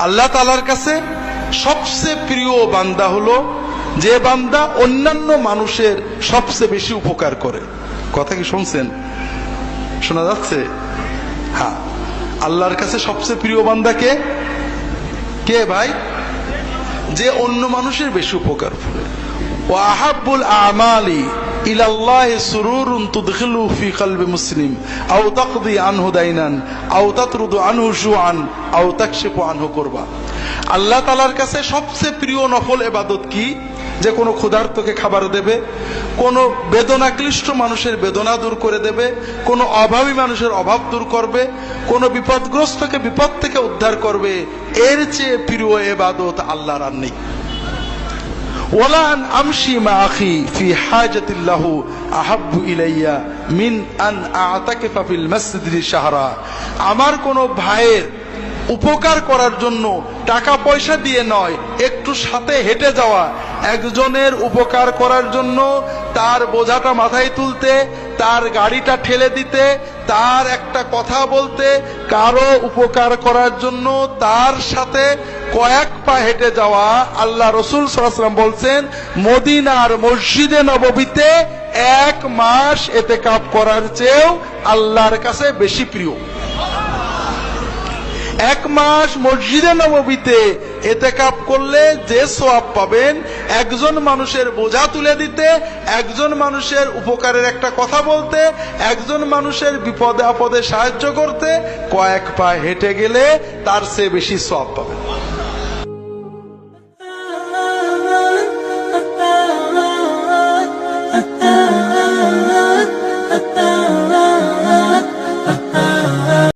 আল্লাহ তালার কাছে সবচেয়ে প্রিয় বান্দা হলো যে বান্দা অন্যান্য মানুষের সবচেয়ে বেশি উপকার করে। কথা কি শুনছেন? শোনা যাচ্ছে? হ্যাঁ। আল্লাহর কাছে সবচেয়ে প্রিয় বান্দা কে? কে ভাই? যে অন্য মানুষের বেশি উপকার করে। ও আহাবুল আমালি আনহু দাইনান কুরবা। কাছে সবচেয়ে প্রিয় নফল ইবাদত কি? যে কোনো ক্ষুধার্তকে খাবার দেবে, কোনো বেদনাক্লিষ্ট মানুষের বেদনা দূর করে দেবে, কোনো অভাবী মানুষের অভাব দূর করবে, কোনো বিপদগ্রস্তকে বিপদ থেকে উদ্ধার করবে। এর চেয়ে প্রিয় এবাদত আল্লাহর আর নেই। ওলান আমশি মা আখি ফি হাজাতিল্লাহু আহাব্বু ইলাইয়া মিন আন আতাকিফা ফিল মসজিদি শাহরা। আমার কোনো ভাইয়ের উপকার করার জন্য টাকা পয়সা দিয়ে নয়, একটু সাথে হেঁটে যাওয়া। একজনের উপকার করার জন্য তার বোঝাটা মাথায় তুলতে, তার গাড়িটা ঠেলে দিতে, তার একটা কথা বলতে, কারও উপকার করার জন্য তার সাথে কয়েক পা হেঁটে যাওয়া আল্লাহ রসুল সাল্লাম বলছেন, মদিনার মসজিদে নববীতে এক মাস এতে কাপ করার চেয়েও আল্লাহর কাছে বেশি প্রিয়। এক মাস মসজিদে নববীতে এতে কাপ করলে যে সোয়াব পাবেন, একজন মানুষের বোঝা তুলে দিতে, একজন মানুষের উপকারের একটা কথা বলতে, একজন মানুষের বিপদে আপদে সাহায্য করতে কয়েক পা হেঁটে গেলে তার সে বেশি সোয়াব পাবেন।